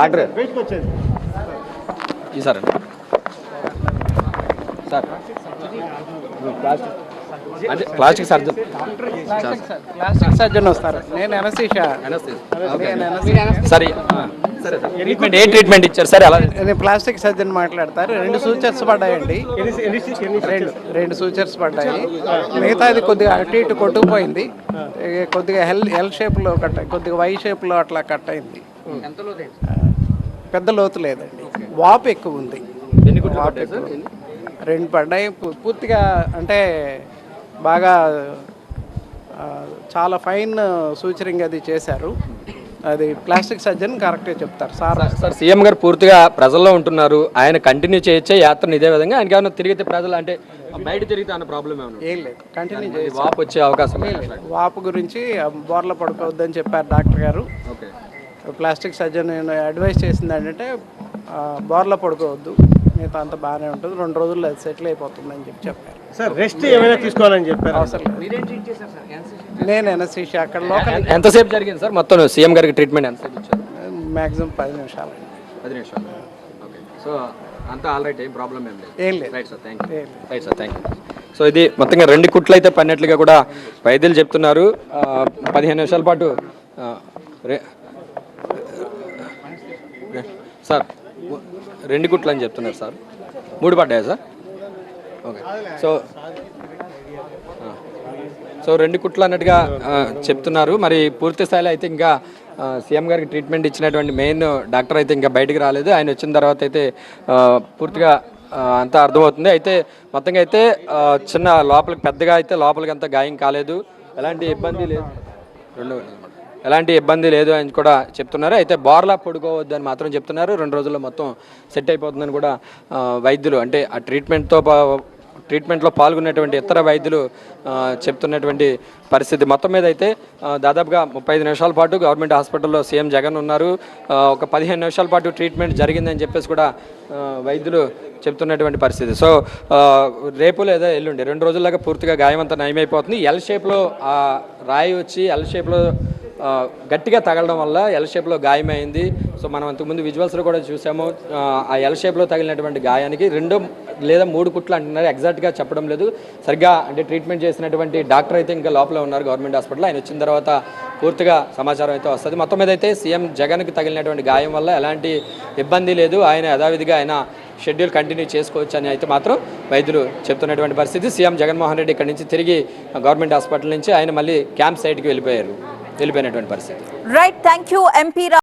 Doctor. ఈ sir. Sir. అంటే plastic surgeon plastic surgeon వస్తారు. నేను ఎనసీషా సరే. సరే సార్. ట్రీట్మెంట్ ఏ ట్రీట్మెంట్ ఇచ్చారు? సార్ నేను ప్లాస్టిక్ సర్జన్ మాట్లాడతారు. రెండు సూచర్స్ పడ్డాయండి. రెండు రెండు సూచర్స్ పడ్డాయి. మిగతాది కొద్దిగా అటు ఇటు కొట్టుకుపోయింది. కొద్దిగా హెల్ ఎల్ షేప్లో కట్ కొద్దిగా వై షేప్లో అట్లా కట్ అయింది. పెద్ద లోతు లేదండి. వాపు ఎక్కువ ఉంది. రెండు పడ్డాయి. పూర్తిగా అంటే బాగా చాలా ఫైన్ సూచరింగ్ అది చేశారు. అది ప్లాస్టిక్ సర్జన్ కరెక్ట్గా చెప్తారు. సార్ సార్ సీఎం గారు పూర్తిగా ప్రజల్లో ఉంటున్నారు. ఆయన కంటిన్యూ చేయొచ్చే యాత్రను ఇదే విధంగా. ఆయనకి ఏమైనా తిరిగితే ప్రజలు అంటే బయట తిరిగితే అన్న ప్రాబ్లం ఏమైనా ఏం లేదు. కంటిన్యూ చేసి వాపు వచ్చే అవకాశం వాపు గురించి బోర్ల పడుకోవద్దని చెప్పారు డాక్టర్ గారు. ఓకే. ప్లాస్టిక్ సర్జన్ నేను అడ్వైస్ చేసింది ఏంటంటే ఆ, బోర్ల పడుకోవద్దు. మిగతా అంతా బాగానే ఉంటుంది. రెండు రోజుల్లో అది సెటిల్ అయిపోతుందని చెప్పి చెప్పారు. సార్ రెస్ట్ ఏమైనా తీసుకోవాలని చెప్పారు? అవసరం లేదు. నేను ఎనసీషి అక్కడ లోకల్ ఎంతసేపు జరిగింది సార్? మొత్తం సీఎం గారికి ట్రీట్మెంట్ ఎంతసేపు ఇచ్చారు? మ్యాక్సిమం పది నిమిషాలు పది నిమిషాలు. ఓకే. సో అంతా ఆల్ రైట్ ఏం ప్రాబ్లం ఏం లేదు. ఏం లేదు. Right sir thank you. Right sir thank you so ఇది మొత్తంగా రెండు కుట్లు అయితే పడినట్లుగా కూడా వైద్యులు చెప్తున్నారు. ఆ, పదిహేను నిమిషాల పాటు ఆ, రే- రే- సార్ రెండు కుట్లు అని చెప్తున్నారు సార్. మూడు పడ్డాయా సార్? ఓకే. సో సో రెండు కుట్లు అన్నట్టుగా చెప్తున్నారు. మరి పూర్తి స్థాయిలో అయితే ఇంకా సీఎం గారికి ట్రీట్మెంట్ ఇచ్చినటువంటి మెయిన్ డాక్టర్ అయితే ఇంకా బయటికి రాలేదు. ఆయన వచ్చిన తర్వాత అయితే పూర్తిగా అంతా అర్థమవుతుంది. అయితే మొత్తంగా అయితే చిన్న లోపలికి పెద్దగా అయితే లోపలికి అంతా గాయం కాలేదు. ఎలాంటి ఇబ్బంది లేదు. రెండు ఎలాంటి ఇబ్బంది లేదు అని కూడా చెప్తున్నారు. అయితే బార్లా పడుకోవద్దు అని మాత్రం చెప్తున్నారు. రెండు రోజుల్లో మొత్తం సెట్ అయిపోతుందని కూడా వైద్యులు అంటే ఆ ట్రీట్మెంట్తో పా- ట్రీట్మెంట్లో పాల్గొన్నటువంటి ఇతర వైద్యులు చెప్తున్నటువంటి పరిస్థితి మొత్తం మీద అయితే దాదాపుగా ముప్పై ఐదు నిమిషాల పాటు గవర్నమెంట్ హాస్పిటల్లో సీఎం జగన్ ఉన్నారు. ఒక పదిహేను నిమిషాల పాటు ట్రీట్మెంట్ జరిగిందని చెప్పేసి కూడా వైద్యులు చెప్తున్నటువంటి పరిస్థితి. సో రేపు లేదా ఎల్లుండి రెండు రోజుల్లాగా పూర్తిగా గాయమంతా నయమైపోతుంది. ఎల్ షేప్లో ఆ రాయి వచ్చి ఎల్ షేప్లో గట్టిగా తగలడం వల్ల ఎల్ షేప్లో గాయమైంది. సో మనం అంతకుముందు విజువల్స్లో కూడా చూసాము. ఆ, ఎల్ షేప్లో తగిలినటువంటి గాయానికి రెండు లేదా మూడు కుట్లు అంటున్నారు. ఎగ్జాక్ట్గా చెప్పడం లేదు. సరిగ్గా అంటే ట్రీట్మెంట్ చేసినటువంటి డాక్టర్ అయితే ఇంకా లోపల ఉన్నారు గవర్నమెంట్ హాస్పిటల్ ఆయన వచ్చిన తర్వాత పూర్తిగా సమాచారం అయితే వస్తుంది. మొత్తం మీద అయితే సీఎం జగన్కి తగిలినటువంటి గాయం వల్ల ఎలాంటి ఇబ్బంది లేదు. ఆయన యథావిధిగా ఆయన షెడ్యూల్ కంటిన్యూ చేసుకోవచ్చు అని అయితే మాత్రం వైద్యులు చెప్తున్నటువంటి పరిస్థితి. సీఎం జగన్మోహన్ రెడ్డి ఇక్కడి నుంచి తిరిగి గవర్నమెంట్ హాస్పిటల్ నుంచి ఆయన మళ్ళీ క్యాంప్ సైట్కి వెళ్ళిపోయారు. వెళ్ళిపోయినటువంటి పరిస్థితి. Right thank you MP